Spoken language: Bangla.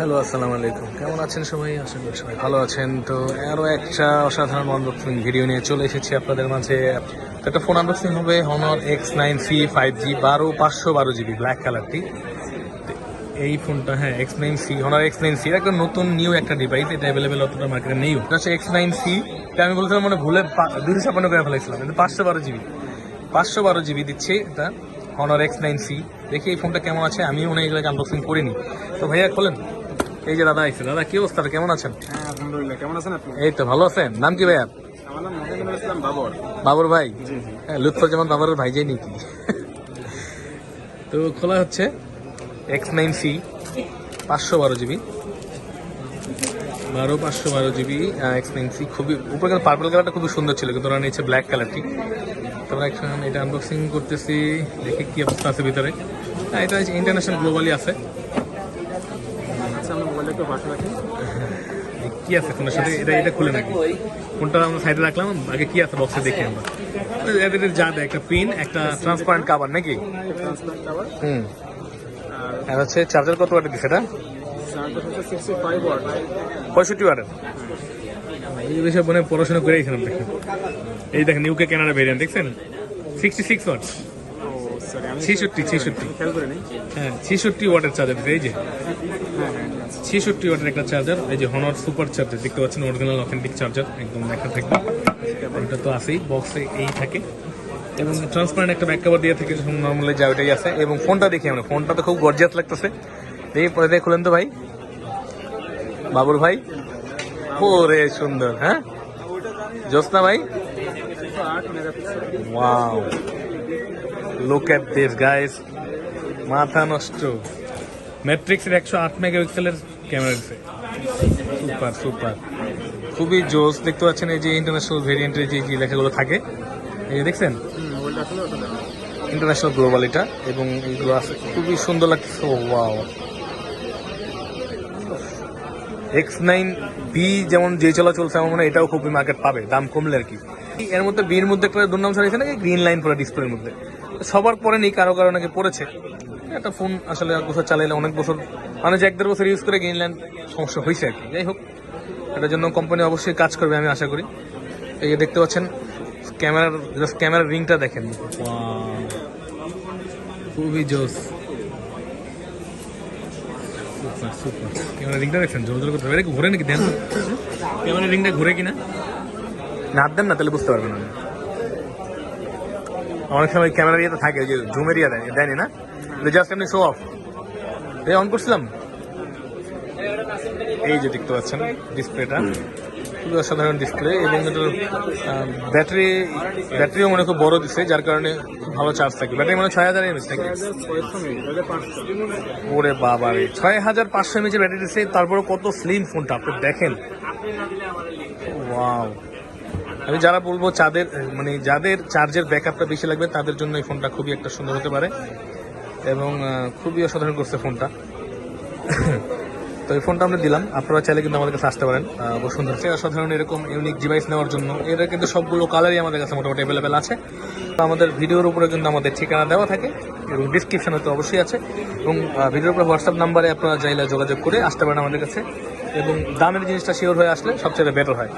হ্যালো, আসসালামু আলাইকুম। কেমন আছেন সবাই? আশা করি সবাই ভালো আছেন। তো আরও একটা অসাধারণ আনবক্সিং ভিডিও নিয়ে চলে এসেছি আপনাদের মাঝে। একটা ফোন আনবক্সিং হবে Honor X nine C five G বারো, পাঁচশো বারো জিবি ব্ল্যাক কালারটি এই ফোনটা হ্যাঁ X nine C Honor X nine C একটা নতুন নিউ একটা ডিভাইস এটা অ্যাভেলেবেল অতটা মার্কেটে নেই। হচ্ছে এক্স নাইন সি আমি বলছিলাম মানে ভুলে দুশো ছাপান্ন করে ফেলেছিলাম, কিন্তু পাঁচশো বারো জিবি পাঁচশো বারো জিবি দিচ্ছে এটা হনার এক্স নাইন সি দেখি এই ফোনটা কেমন আছে আমি মনে এগুলোকে আনবক্সিং করিনি। তো ভাইয়া খোলেন এই যে দাদা আইছে দাদা কি অবস্থা? কেমন আছেন? হ্যাঁ আলহামদুলিল্লাহ। কেমন আছেন আপনি? এই তো ভালো আছেন। নাম কি ভাইয়া আমার নাম মোহাম্মদুল ইসলাম বাবর। বাবর ভাই? হ্যাঁ লুৎফর যেমন বাবরের ভাই যাই নাকি? তো খোলা হচ্ছে এক্স নাইন সি পাঁচশো বারো জিবি। বারো পাঁচশো বারো জিবি এক্স নাইন সি খুবই উপরে কিন্তু পার্পল কালারটা খুবই সুন্দর ছিল কিন্তু ওরা নিয়েছে ব্ল্যাক কালারটি তোমরা এখন এটা আনবক্সিং করতেছি দেখি কি অবস্থা আছে ভিতরে। হ্যাঁ এটা ইন্টারন্যাশনাল গ্লোবালি আছে। রাখি। কি আছে ফোনের সাথে? এটা এটা খুলে নাকি? ফোনটা আমরা সাইডে রাখলাম আগে কি আছে বক্সে দেখি আমরা। এদের যা দেয় একটা পিন একটা ট্রান্সপারেন্ট কাভার নাকি? হুম। আর হচ্ছে চার্জার কত ওয়াটের দিচ্ছে এটা? পঁয়ষট্টি ওয়াটের এই বিষয়ে মনে হয় পড়াশোনা করে এখানে দেখেন এই দেখেন ইউকে ক্যানাডা ভেরিয়েন্ট দেখছেন? সিক্সটি সিক্স ওয়াট ছেষট্টি ছেষট্টি। হ্যাঁ ছেষট্টি ওয়াটের চার্জার এই যে। ছেষট্টি ওয়াটের একটা চার্জার এই যে হনর সুপার চার্জার দেখতে পাচ্ছেন অরিজিনাল অথেন্টিক চার্জার একদম দেখা থাকবে। এটা তো আছেই বক্সে এই থাকে। এবং ট্রান্সপারেন্ট একটা ব্যাক কভার দিয়ে থাকে নর্মালি যা ওইটাই আছে। এবং ফোনটা দেখি আমরা ফোনটা তো খুব গর্জিয়াস লাগতেছে। দেখি পরে দিয়ে খুলেন তো ভাই। বাবুর ভাই। ওরে সুন্দর হ্যাঁ? জ্যোৎস্না ভাই। Wow look at this guys মাথা নষ্ট। ম্যাট্রিক্সের একশো আট মেগাপিক্সেলের ক্যামেরা দিছে। সুপার সুপার খুবই জোস। দেখতে পাচ্ছেন এই যে ইন্টারন্যাশনাল ভেরিয়েন্টের যে যে লেখাগুলো থাকে। এই যে দেখছেন? ইন্টারন্যাশনাল গ্লোবাল এটা। এবং এইগুলো আছে। খুবই সুন্দর লাগছে ওয়াও এক্স নাইন বি যেমন যে চলা চলছে আমার মনে হয় এটাও খুবই মার্কেট পাবে। দাম কমলে আর কি। এর মধ্যে বির মধ্যে একটা দুর্নাম ছড়িয়েছে নাকি? গ্রিন লাইন পরে ডিসপ্লের মধ্যে। সবার পরে নেই কারও কারও নাকি পড়েছে। একটা ফোন আসলে এক বছর চালাইলে অনেক বছর মানে যে এক দেড় বছর ইউজ করে গ্রিন লাইন সমস্যা হয়েছে আর কি। যাই হোক এটার জন্য কোম্পানি অবশ্যই কাজ করবে আমি আশা করি। এই যে দেখতে পাচ্ছেন ক্যামেরার জাস্ট ক্যামেরার রিংটা দেখেন। খুবই জোস। ক্যামেরা রিংটা দেখছেন? জোর জোর করতে হবে। এটা কি ঘুরে নাকি দেন ক্যামেরা রিংটা ঘুরে কিনা? না দেন না তাহলে বুঝতে পারবেন না। অনেক সময় ক্যামেরা ইয়েতে থাকে ওই যে জুমের ইয়ে দেয় দেয়নি না? জাস্ট এমনি শো অফ এই অন করছিলাম? এই যে দেখতে পাচ্ছেন ডিসপ্লেটা খুবই অসাধারণ ডিসপ্লে এবং এটার ব্যাটারি ব্যাটারিও মনে খুব বড় দিচ্ছে যার কারণে খুব ভালো চার্জ থাকে। ব্যাটারি মানে ছয় হাজার এমএস থাকে ওরে বাবা রে ছয় হাজার পাঁচশো এমএচের ব্যাটারি দিচ্ছে তারপরে কত স্লিম ফোনটা আপনি দেখেন। ওয়াও আমি যারা বলব চাঁদের মানে যাদের চার্জের ব্যাকআপটা বেশি লাগবে, তাদের জন্য এই ফোনটা খুবই একটা সুন্দর হতে পারে। এবং খুবই অসাধারণ করছে ফোনটা। তো এই ফোনটা আমরা দিলাম। আপনারা চাইলে কিন্তু আমাদের কাছে আসতে পারেন। বসুন্ধরা থেকে অসাধারণ এরকম ইউনিক ডিভাইস নেওয়ার জন্য। এরা কিন্তু সবগুলো কালারই আমাদের কাছে মোটামুটি অ্যাভেলেবেল আছে। তো আমাদের ভিডিওর উপরে কিন্তু আমাদের ঠিকানা দেওয়া থাকে এবং ডিসক্রিপশনে তো অবশ্যই আছে। এবং ভিডিওর উপরে হোয়াটসঅ্যাপ নাম্বারে আপনারা চাইলে যোগাযোগ করে আসতে পারেন আমাদের কাছে। এবং দামের জিনিসটা শিওর হয়ে আসলে সবচেয়ে বেটার হয়।